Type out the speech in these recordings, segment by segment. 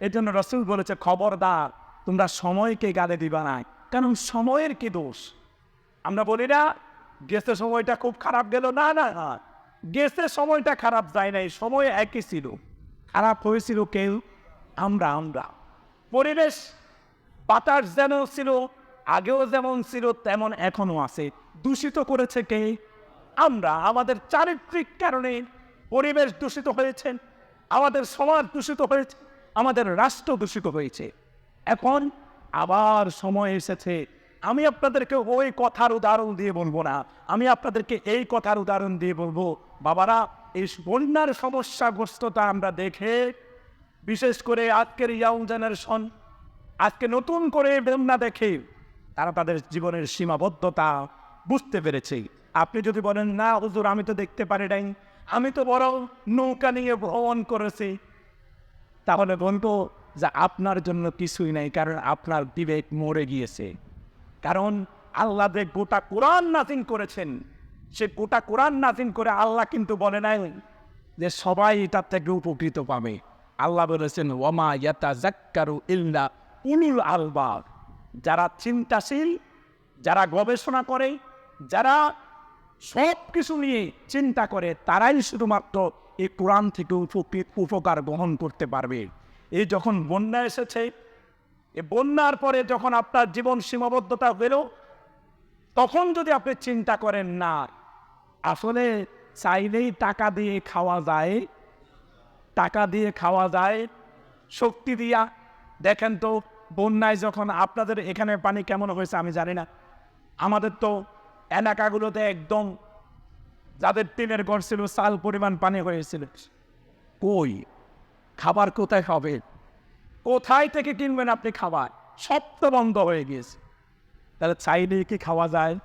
এর জন্য রসুল বলেছে, খবরদার, তোমরা সময়কে গালে দিবা না কারণ সময়ের কি দোষ? আমরা বলি, না, গেছে সময়টা খুব খারাপ গেল। না না না, গেছে সময়টা খারাপ যায় নাই, সময় একই ছিল। খারাপ হয়েছিল কেউ, আমরা আমরা। পরিবেশ বাতাস যেন ছিল, আগেও যেমন ছিল, তেমন এখনও আছে। দূষিত করেছে কে? আমরা, আমাদের চারিত্রিক কারণে পরিবেশ দূষিত হয়েছে, আমাদের সমাজ দূষিত হয়েছে। আমাদের রাষ্ট্র দূষিত হয়েছে। এখন আবার সময় এসেছে। আমি আপনাদেরকে ওই কথার উদাহরণ দিয়ে বলব না। আমি আপনাদেরকে এই কথার উদাহরণ দিয়ে বলব, বাবারা, এই বন্যার সমস্যাগ্রস্ততা আমরা দেখে, বিশেষ করে আজকের ইয়াং জেনারেশন, আজকে নতুন করে বন্যা দেখে, তারা তাদের জীবনের সীমাবদ্ধতা বুঝতে পেরেছে। আপনি যদি বলেন, না, হুজুর, আমি তো দেখতে পারি নাই। আমি তো বড় নৌকা নিয়ে ভ্রমণ করেছি। তাহলে বলব যে আপনার জন্য কিছুই নাই, কারণ আপনার বিবেক মরে গিয়েছে। কারণ আল্লাহ যে গোটা কোরআন নাজিন করেছেন, সে গোটা কোরআন নাজিন করে আল্লাহ কিন্তু বলে নাই যে সবাই এটার থেকে উপকৃত পাবে। আল্লাহ বলেছেন ওমা ইয়াতা জাক্কারু ইল্লা উলুল আলবাব। যারা চিন্তাশীল, যারা গবেষণা করে, যারা সব কিছু নিয়ে চিন্তা করে তারাই শুধুমাত্র এই কোরআন থেকে উপকার গ্রহণ করতে পারবে। এই যখন বন্যা এসেছে এ বন্যার পরে যখন আপনার জীবন সীমাবদ্ধতা বেরো তখন যদি আপনি চিন্তা করেন, না, আসলে চাইলেই টাকা দিয়ে খাওয়া যায়, টাকা দিয়ে খাওয়া যায়, শক্তি দিয়া। দেখেন তো, বন্যায় যখন আপনাদের এখানে পানি কেমন হয়েছে আমি জানি না। আমাদের তো এলাকাগুলোতে একদম যাদের টিনের ঘর ছিল সাল পরিমাণ পানি হয়েছিল। কই? খাবার কোথায় হবে? কোথায় থেকে কিনবেন আপনি খাবার? সব তো বন্ধ হয়ে গিয়েছে। তাহলে চাইলেই কি খাওয়া যায়?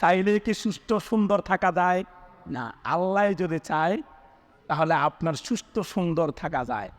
চাইলেই কি সুস্থ সুন্দর থাকা যায়? না, আল্লাহ যদি চায়, তাহলে আপনার সুস্থ সুন্দর থাকা যায়।